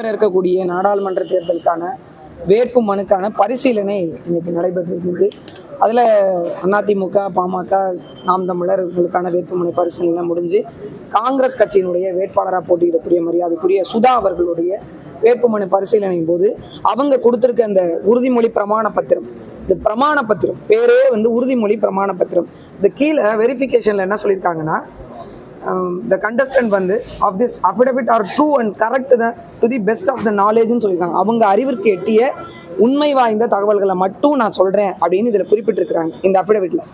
நடைபெற இருக்கக்கூடிய நாடாளுமன்ற தேர்தலுக்கான வேட்பு மனுக்கான பரிசீலனை இன்னைக்கு நடைபெற்றிருக்கிறது. அதில் அதிமுக பாமக நாம் தமிழர் இவங்களுக்கான வேட்புமனு பரிசீலனை முடிஞ்சு காங்கிரஸ் கட்சியினுடைய வேட்பாளராக போட்டியிடக்கூடிய மரியாதைக்குரிய சுதா அவர்களுடைய வேட்புமனு பரிசீலனையின் போது அவங்க கொடுத்துருக்க அந்த உறுதிமொழி பிரமாண பத்திரம் இந்த பிரமாண பத்திரம் பேரே வந்து உறுதிமொழி பிரமாண பத்திரம் இந்த கீழே வெரிஃபிகேஷனில் என்ன சொல்லியிருக்காங்கன்னா Um, த கண்டஸ்டன்ட் வந்து of this affidavit are true and correct the to the best of the நாலேஜ்னு சொல்லியிருக்காங்க. அவங்க அறிவிற்கு எட்டிய உண்மை வாய்ந்த தகவல்களை மட்டும் நான் சொல்கிறேன் அப்படின்னு இதில் குறிப்பிட்டிருக்கிறாங்க இந்த அஃபிடவிட்டில்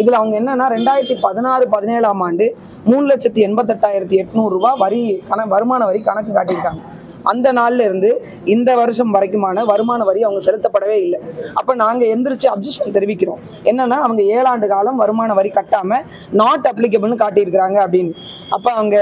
இதில் அவங்க என்னன்னா ரெண்டாயிரத்தி பதினாறு பதினேழாம் ஆண்டு மூணு லட்சத்தி எண்பத்தெட்டாயிரத்தி எட்நூறுரூவா வரி கண வருமான வரி கணக்கு காட்டியிருக்காங்க. அந்த நாள்ல இருந்து இந்த வருஷம் வரைக்குமான வருமான வரி அவங்க செலுத்தப்படவே இல்லை. அப்ப நாங்க எந்திரிச்சு அப்ஜெக்ஷன் தெரிவிக்கிறோம். என்னன்னா அவங்க ஏழாண்டு காலம் வருமான வரி கட்டாம நாட் அப்ளிகபிள்னு காட்டியிருக்கிறாங்க அப்படின்னு. அப்ப அவங்க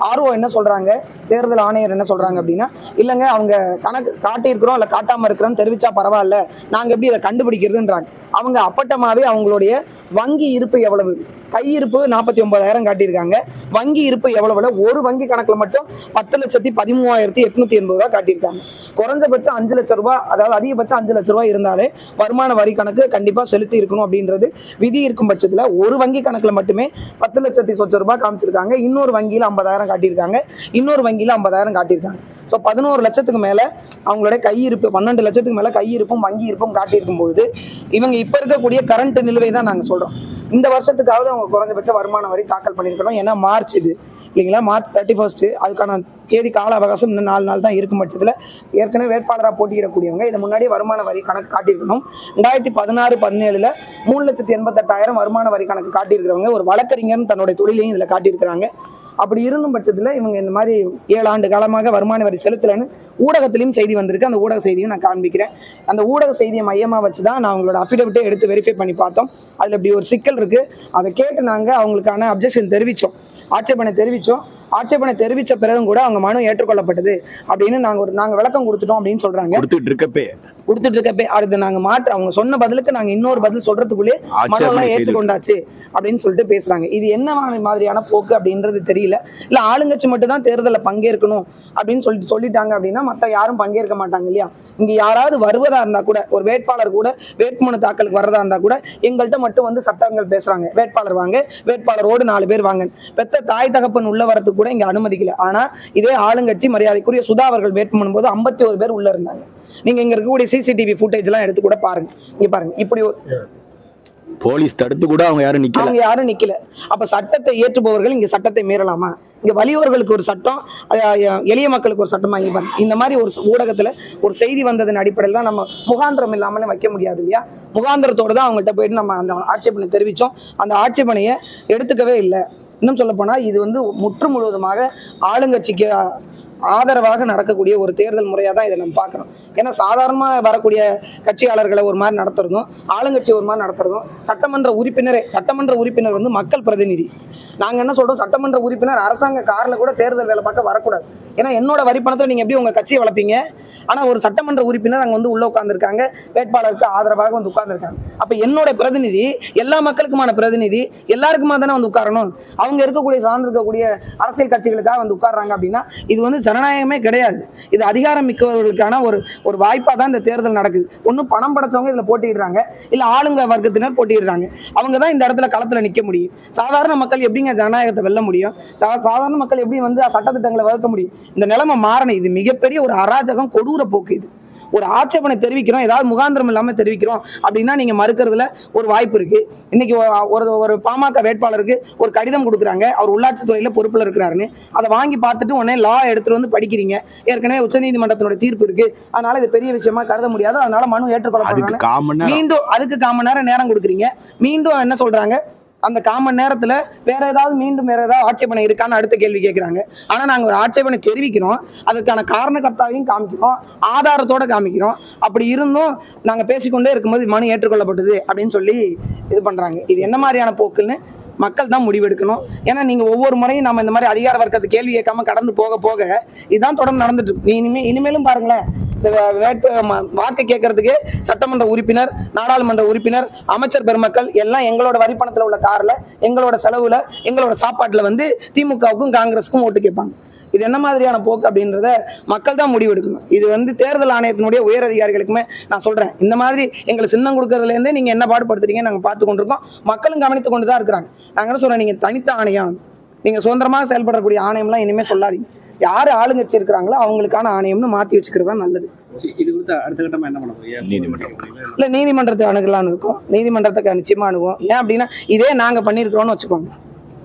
ஆர்ஓ என்ன சொல்றாங்க? தேர்தல் ஆணையர் என்ன சொல்றாங்க அப்படின்னா இல்லைங்க அவங்க கணக்கு காட்டியிருக்கிறோம் இல்லை காட்டாம இருக்கிறோம் தெரிவிச்சா பரவாயில்ல நாங்க எப்படி இதை கண்டுபிடிக்கிறதுன்றாங்க. அவங்க அப்பட்டமாவே அவங்களுடைய வங்கி இருப்பு எவ்வளவு? கையிருப்பு நாற்பத்தி ஒன்பதாயிரம் காட்டியிருக்காங்க. வங்கி இருப்பு எவ்வளவுல ஒரு வங்கி கணக்குல மட்டும் பத்து லட்சத்தி பதிமூவாயிரத்தி எட்நூத்தி எண்பது ரூபா காட்டியிருக்காங்க. குறைஞ்சபட்சம் அஞ்சு லட்ச ரூபாய் அதாவது அதிகபட்சம் அஞ்சு லட்ச ரூபாய் இருந்தாலே வருமான வரி கணக்கு கண்டிப்பா செலுத்தி இருக்கணும் அப்படின்றது விதி இருக்கும் பட்சத்துல ஒரு வங்கி கணக்குல மட்டுமே பத்து லட்சத்தி சொச்ச ரூபாய் காமிச்சிருக்காங்க. இன்னொரு வங்கியில ஐம்பதாயிரம் காட்டியிருக்காங்க. இன்னொரு வங்கி வங்கியில் ஐம்பதாயிரம் காட்டியிருக்காங்க. ஸோ பதினோரு லட்சத்துக்கு மேல அவங்களுடைய கையிருப்பு பன்னெண்டு லட்சத்துக்கு மேல கையிருப்பும் வங்கி இருப்பும் காட்டியிருக்கும் போது இவங்க இப்போ இருக்கக்கூடிய கரண்ட் நிலுவை தான் நாங்கள் சொல்கிறோம் இந்த வருஷத்துக்காவது அவங்க குறைஞ்சபட்ச வருமான வரி தாக்கல் பண்ணியிருக்கணும் ஏன்னா மார்ச் இது. இல்லைங்களா? மார்ச் தேர்ட்டி ஃபர்ஸ்ட்டு அதுக்கான தேதி கால அவகாசம் இன்னும் நாலு நாள் தான் இருக்கும் பட்சத்தில் ஏற்கனவே வேட்பாளராக போட்டியிடக்கூடியவங்க. இதை முன்னாடி வருமான வரி கணக்கு காட்டியிருக்கணும். ரெண்டாயிரத்தி பதினாறு பதினேழுல மூணு லட்சத்தி எண்பத்தெட்டாயிரம் வருமான வரி கணக்கு காட்டியிருக்கிறவங்க. ஒரு வழக்கறிஞர்னு தன்னுடைய தொழிலையும் இதில் காட்டியிருக்கிறாங்க. அப்படி இருந்தும் பட்சத்தில் இவங்க இந்த மாதிரி ஏழு ஆண்டு காலமாக வருமான வரி செலுத்தலைன்னு ஊடகத்திலையும் செய்தி வந்திருக்கு. அந்த ஊடக செய்தியும் நான் காண்பிக்கிறேன். அந்த ஊடக செய்தியை மையமாக வச்சு தான் நான் அவங்களோட அஃபிடவிட்டை எடுத்து வெரிஃபை பண்ணி பார்த்தோம். அதில் இப்படி ஒரு சிக்கல் இருக்குது அதை கேட்டு நாங்கள் அவங்களுக்கான அப்ஜெக்ஷன் தெரிவித்தோம் ஆட்சேபனை தெரிவித்தோம் ஆட்சேபனை தெரிவித்த பிறகும் கூட அவங்க மனு ஏற்றுக்கொள்ளப்பட்டது அப்படின்னு நாங்கள் ஒரு நாங்கள் விளக்கம் கொடுத்துட்டோம் அப்படின்னு சொல்கிறாங்க கொடுத்துட்டு இருக்கப்பே கொடுத்துட்டு இருக்கப்பே அடுத்து நாங்க மாற்று அவங்க சொன்ன பதிலுக்கு நாங்க இன்னொரு பதில் சொல்றதுக்குள்ளே செய்து ஏற்றுக்கொண்டாச்சு அப்படின்னு சொல்லிட்டு பேசுறாங்க. இது என்ன மாதிரியான போக்கு அப்படின்றது தெரியல. இல்ல ஆளுங்கட்சி மட்டும் தான் தேர்தலில் பங்கேற்கணும் அப்படின்னு சொல்லிட்டு சொல்லிட்டாங்க அப்படின்னா மத்த யாரும் பங்கேற்க மாட்டாங்க இல்லையா? இங்க யாராவது வருவதா இருந்தா கூட ஒரு வேட்பாளர் கூட வேட்புமனு தாக்கலுக்கு வர்றதா இருந்தா கூட எங்கள்கிட்ட மட்டும் வந்து சட்டங்கள் பேசுறாங்க. வேட்பாளர் வாங்க வேட்பாளரோடு நாலு பேர் வாங்க பெத்த தாய் தகப்பன் உள்ள வரதுக்கு கூட இங்க அனுமதிக்கல. ஆனா இதே ஆளுங்கட்சி மரியாதைக்குரிய சுதா அவர்கள் வேட்புமனு போது ஐம்பத்தி ஒரு பேர் உள்ள இருந்தாங்க. நீங்க இங்க இருக்கக்கூடிய சிசிடிவி ஃபுட்டேஜ் எல்லாம் எடுத்து கூட பாருங்க. இங்க பாருங்க. இப்படி ஒரு போலீஸ் தடுத்து கூட அவங்க யாரும் நிக்கல. அவங்க யாரும் நிக்கல. அப்ப சட்டத்தை ஏற்றுபவர்கள் இங்க சட்டத்தை மீறலாமா? இங்க வலியோர்களுக்கு ஒரு சட்டம் எளிய மக்களுக்கு ஒரு சட்டமா இங்க பாருங்க. இந்த மாதிரி ஒரு ஊடகத்துல ஒரு செய்தி வந்ததன் அடிப்படையில் தான் நம்ம முகாந்திரம் இல்லாமலே வைக்க முடியாது இல்லையா? முகாந்திரத்தோட தான் அவங்கள்ட்ட போயிட்டு நம்ம அந்த ஆட்சேபனை தெரிவிச்சோம். அந்த ஆட்சேபனையை எடுத்துக்கவே இல்லை. இன்னும் சொல்ல போனா இது வந்து முற்று முழுவதுமாக ஆளுங்கட்சிக்கு ஆதரவாக நடக்கக்கூடிய ஒரு தேர்தல் முறையாக தான் இதை நம்ம பார்க்குறோம். ஏன்னா சாதாரணமாக வரக்கூடிய கட்சியாளர்களை ஒரு மாதிரி நடத்துறதும் ஆளுங்கட்சி ஒரு மாதிரி நடத்துறதும் சட்டமன்ற உறுப்பினரே சட்டமன்ற உறுப்பினர் வந்து மக்கள் பிரதிநிதி. நாங்கள் என்ன சொல்கிறோம் சட்டமன்ற உறுப்பினர் அரசாங்க காரில் கூட தேர்தல் வேலை பார்க்க வரக்கூடாது. ஏன்னா என்னோட வரி பணத்தை நீங்கள் எப்படி உங்கள் கட்சியை வளர்ப்பீங்க? ஆனால் ஒரு சட்டமன்ற உறுப்பினர் அங்கே வந்து உள்ளே உட்காந்துருக்காங்க வேட்பாளருக்கு ஆதரவாக வந்து உட்காந்துருக்காங்க அப்போ என்னோட பிரதிநிதி எல்லா மக்களுக்குமான பிரதிநிதி எல்லாருக்குமா தானே வந்து உட்காரணும்? அவங்க இருக்கக்கூடிய சார்ந்து இருக்கக்கூடிய அரசியல் கட்சிகளுக்காக வந்து உட்கார்றாங்க அப்படின்னா இது வந்து ஜனநாயகமே கிடையாது. இது அதிகாரம் மிக்கவர்களுக்கான ஒரு ஒரு வாய்ப்பாக தான் இந்த தேர்தல் நடக்குது. ஒன்றும் பணம் படைச்சவங்க இதில் போட்டிடுறாங்க இல்லை ஆளுங்க வர்க்கத்தினர் போட்டிடுறாங்க அவங்க தான் இந்த இடத்துல களத்தில் நிற்க முடியும். சாதாரண மக்கள் எப்படிங்க ஜனநாயகத்தை வெல்ல முடியும்? சாதாரண மக்கள் எப்படி வந்து சட்டத்திட்டங்களை வகுக்க முடியும்? இந்த நிலைமை மாறணும். இது மிகப்பெரிய ஒரு அராஜகம் கொடூர போக்கு இது. ஒரு ஆட்சேபனை தெரிவிக்கிறோம் ஏதாவது முகாந்திரம் இல்லாம தெரிவிக்கிறோம் அப்படின்னா நீங்க மறுக்கிறதுல ஒரு வாய்ப்பு இருக்கு. இன்னைக்கு ஒரு ஒரு பாமக வேட்பாளருக்கு ஒரு கடிதம் கொடுக்குறாங்க. அவர் உள்ளாட்சித்துறையில பொறுப்புல இருக்கிறாருன்னு. அதை வாங்கி பார்த்துட்டு உடனே லா எடுத்துட்டு வந்து படிக்கிறீங்க. ஏற்கனவே உச்சநீதிமன்றத்தினோட தீர்ப்பு இருக்கு. அதனால இது பெரிய விஷயமா கருத முடியாது. அதனால மனு ஏற்றுக்கொள்ளப்படுறாங்க. மீண்டும் அதுக்கு காமன் நேரம் நேரம் கொடுக்குறீங்க. மீண்டும் என்ன சொல்றாங்க? அந்த காமன் நேரத்தில் வேற ஏதாவது மீண்டும் வேற ஏதாவது ஆட்சேபனை இருக்கான்னு அடுத்த கேள்வி கேட்குறாங்க ஆனால் நாங்கள் ஒரு ஆட்சேபனை தெரிவிக்கிறோம். அதுக்கான காரணக்கர்த்தாவையும் காமிக்கிறோம். ஆதாரத்தோட காமிக்கிறோம். அப்படி இருந்தும் நாங்கள் பேசிக்கொண்டே இருக்கும்போது மனு ஏற்றுக்கொள்ளப்பட்டது அப்படின்னு சொல்லி இது பண்ணுறாங்க இது என்ன மாதிரியான போக்குன்னு மக்கள் தான் முடிவெடுக்கணும். ஏன்னா நீங்கள் ஒவ்வொரு முறையும் நம்ம இந்த மாதிரி அதிகார வர்க்கத்தை கேள்வி கேட்காம கடந்து போக போக இதுதான் தொடர்ந்து நடந்துட்டு இருக்கு. இனிமே இனிமேலும் பாருங்களேன். இந்த வேட்பு வாக்கு கேட்கறதுக்கு சட்டமன்ற உறுப்பினர் நாடாளுமன்ற உறுப்பினர் அமைச்சர் பெருமக்கள் எல்லாம் எங்களோட வரிப்பணத்தில் உள்ள காரில் எங்களோட செலவுல எங்களோட சாப்பாட்டில் வந்து திமுகவுக்கும் காங்கிரஸுக்கும் ஓட்டு கேட்பாங்க. இது என்ன மாதிரியான போக்கு அப்படின்றத மக்கள் தான் முடிவெடுக்கணும் இது வந்து தேர்தல் ஆணையத்தினுடைய உயர் அதிகாரிகளுக்குமே நான் சொல்றேன். இந்த மாதிரி எங்களை சின்னம் கொடுக்கறதுலேருந்தே நீங்கள் நீங்க என்ன பாடுபடுத்துறீங்க நாங்கள் பார்த்து கொண்டிருக்கோம். மக்களும் கவனித்து கொண்டு தான் இருக்கிறாங்க. நாங்கள் என்ன நீங்கள் நீங்க தனித்த ஆணையம். நீங்க சுதந்திரமாக செயல்படக்கூடிய ஆணையம்லாம் இனிமேல் சொல்லாதீங்க. யார் ஆளுங்கட்சி இருக்கிறாங்களோ அவங்களுக்கான ஆணையம்னு மாத்தி வச்சுக்கிறது தான் நல்லது. இது குறித்து அடுத்த கட்டமா என்ன பண்ண நீதிமன்றம். இல்லை நீதிமன்றத்தை அணுகலாம்னு இருக்கோம். நீதிமன்றத்தை நிச்சயமா அணுகுவோம். ஏன் அப்படின்னா இதே நாங்க பண்ணியிருக்கிறோம்னு வச்சுக்கோங்க.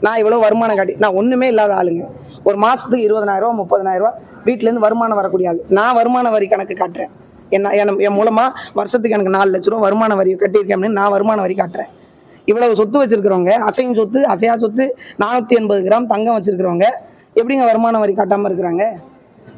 நான் இவ்வளவு வருமானம் காட்டி நான் ஒண்ணுமே இல்லாத ஆளுங்க. ஒரு மாசத்துக்கு இருபதனாயிரம் ரூபா முப்பதனாயிரம் ரூபா வீட்டுல இருந்து வருமானம் வரக்கூடிய ஆளு. நான் வருமான வரி கணக்கு காட்டுறேன். என்ன என் என் மூலமா வருஷத்துக்கு எனக்கு நாலு லட்ச ரூபா வருமான வரி கட்டியிருக்கேன் அப்படின்னு நான் வருமான வரி காட்டுறேன். இவ்வளவு சொத்து வச்சிருக்கிறவங்க அசையும் சொத்து அசையா சொத்து நானூத்தி எண்பது கிராம் தங்கம் வச்சிருக்கிறவங்க எப்படிங்க வருமான வரி காட்டாமல் இருக்கிறாங்க?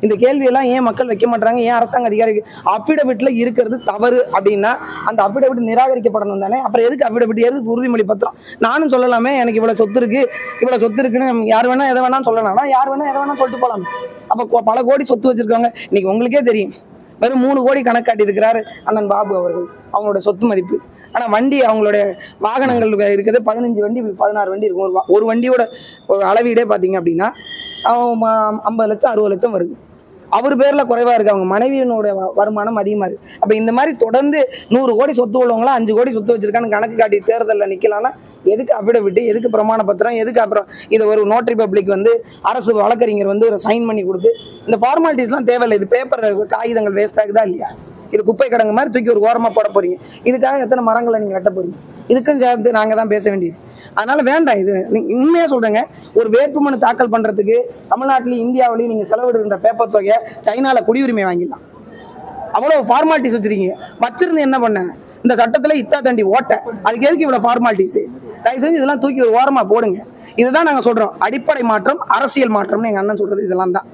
இந்த கேள்வியெல்லாம் ஏன் மக்கள் வைக்க மாட்டாங்க ஏன் அரசாங்க அதிகாரி அஃபிடவிட்ல இருக்கிறது தவறு அப்படின்னா அந்த அஃபிடவிட் நிராகரிக்கப்படணும் தானே? அப்புறம் எதுக்கு அஃபிடவிட் எதுக்கு உறுதிமொழி பத்திரம்? நானும் சொல்லலாமே எனக்கு இவ்வளவு சொத்து இருக்கு இவ்வளவு சொத்து இருக்குன்னு யார் வேணா எதை வேணாலும் சொல்லலாம். யார் வேணா எதை வேணா சொல்லிட்டு போலாம் அப்போ பல கோடி சொத்து வச்சிருக்காங்க இன்னைக்கு உங்களுக்கே தெரியும். வெறும் மூணு கோடி கணக்காட்டி இருக்கிறாரு அண்ணன் பாபு அவர்கள் அவங்களோட சொத்து மதிப்பு. ஆனா வண்டி அவங்களுடைய வாகனங்கள் இருக்கிறது பதினஞ்சு வண்டி பதினாறு வண்டி இருக்கும். ஒரு வா- ஒரு வண்டியோட ஒரு அளவீடே பாத்தீங்க அப்படின்னா ஐம்பது லட்சம் அறுபது லட்சம் வருது. அவர் பேரில் குறைவாக இருக்குது அவங்க மனைவியினுடைய வருமானம் அதிகமாக இருக்குது அப்போ இந்த மாதிரி தொடர்ந்து நூறு கோடி சொத்து உள்ளவங்களாம் அஞ்சு கோடி சொத்து வச்சுருக்கான்னு கணக்கு காட்டி தேர்தலில் நிக்கலாம்னா எதுக்கு அஃபிடவிட்டு எதுக்கு பிரமாண பத்திரம் எதுக்கு அப்புறம் இதை ஒரு நோட்டரி பப்ளிக் வந்து அரசு வழக்கறிஞர் வந்து ஒரு சைன் பண்ணி கொடுத்து இந்த ஃபார்மாலிட்டிஸ்லாம் தேவையில்லை. இது பேப்பர் காகிதங்கள் வேஸ்ட் ஆகுதா இல்லையா? இது குப்பை கிடங்கு மாதிரி தூக்கி ஒரு ஓரமாக போட போகிறீங்க இதுக்காக எத்தனை மரங்களை நீங்கள் வெட்ட போகிறீங்க இதுக்கும் சேர்த்து நாங்கள் தான் பேச வேண்டியது. அதனால வேண்டாம் இது உண்மையா சொல்றேங்க. ஒரு வேட்புமனு தாக்கல் பண்றதுக்கு தமிழ்நாட்டிலையும் இந்தியாவிலையும் நீங்க செலவிடுகின்ற பேப்பர் தொகையை சைனால குடியுரிமை வாங்கிடலாம். அவ்வளவு ஃபார்மாலிட்டிஸ் வச்சிருக்கீங்க. வச்சிருந்து என்ன பண்ண? இந்த சட்டத்துல இத்தா தண்டி ஓட்ட. அதுக்கு எதுக்கு இவ்வளவு ஃபார்மாலிட்டிஸ் தயவு செஞ்சு இதெல்லாம் தூக்கி ஒரு ஓரமா போடுங்க. இதுதான் நாங்க சொல்றோம். அடிப்படை மாற்றம் அரசியல் மாற்றம்னு எங்க அண்ணன் சொல்றது இதெல்லாம் தான்.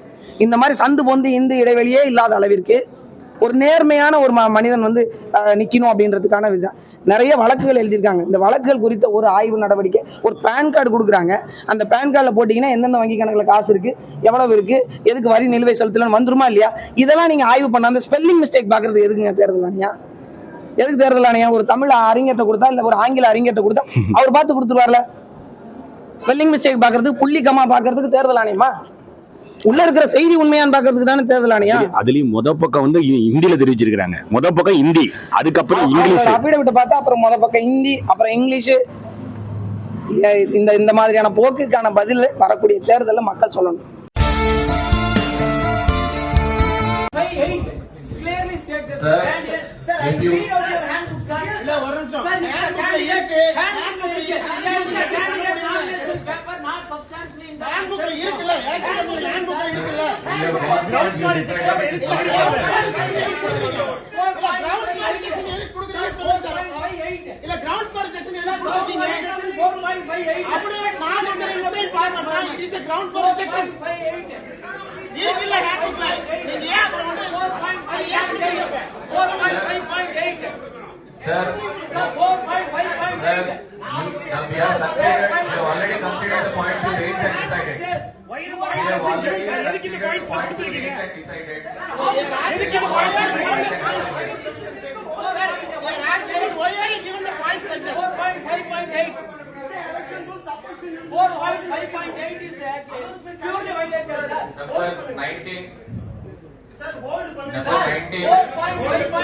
இந்த மாதிரி சந்து பொந்து இந்து இடைவெளியே இல்லாத அளவிற்கு ஒரு நேர்மையான ஒரு மனிதன் வந்து அஹ், நிக்கணும் அப்படின்றதுக்கான விதம். நிறைய வழக்குகள் எழுதியிருக்காங்க. இந்த வழக்குகள் குறித்த ஒரு ஆய்வு நடவடிக்கை ஒரு பேன் கார்டு கொடுக்குறாங்க. அந்த பேன் கார்டில் போட்டிங்கன்னா எந்தெந்த வங்கி கணக்குல காசு இருக்கு எவ்வளவு இருக்கு எதுக்கு வரி நிலுவை செலுத்தலன்னு வந்துருமா இல்லையா? இதெல்லாம் நீங்க ஆய்வு பண்ண அந்த ஸ்பெல்லிங் மிஸ்டேக் பாக்குறது எதுக்குங்க தேர்தல் ஆணையா எதுக்கு தேர்தல் ஆணையம்? ஒரு தமிழ் அறிஞர்கிட்ட கொடுத்தா இல்ல ஒரு ஆங்கில அறிஞர்கிட்ட கொடுத்தா அவர் பார்த்து கொடுத்துருவார்ல. ஸ்பெல்லிங் மிஸ்டேக் பாக்குறதுக்கு புள்ளி கமா பாக்குறதுக்கு தேர்தல் ஆணையமா? உள்ள இருக்கிற செய்தி உண்மையான்னு பாக்குறதுக்கு தானே தேர்தல் ஆணையம் அதுலயும் முத பக்கம் வந்து ஹிந்தில தெரிவிச்சிருக்காங்க முத பக்கம் ஹிந்தி அதுக்கப்புறம் இங்கிலீஷ் அஃபிடவிட் பார்த்தா அப்புறம் முத பக்கம் ஹிந்தி அப்புறம் இங்கிலீஷ் இந்த இந்த மாதிரியான போக்குக்கான பதில் வரக்கூடிய தேர்தலில் மக்கள் சொல்லணும் uh, இருக்கு. paper not substantially in the- Handbook ல இருக்குல்ல, handbook ல இருக்குல்ல. Ground qualification எதுக்கு இல்ல, ground qualification எதுக்கு கொடுக்குறீங்க சொல்லுங்க சார். 4.58. இல்ல, ground qualification எதுக்கு Ground கொடுத்தீங்க? qualification 4.58. அப்படியே நான் வந்து mobile format தான். It is a ground qualification. 4.58. இருக்குல்ல, handbook ல. நீங்க ஏன் அப்புறம் வந்து அது ஏன் அப்படி செய்யறீங்க? 4.5.8. Sir, எதுக்கு இந்த பாயிண்ட் ஃபர்ஸ்ட் கொடுத்துருக்கீங்க எதுக்கு இந்த point Number 19. Sir, hold. Number 19.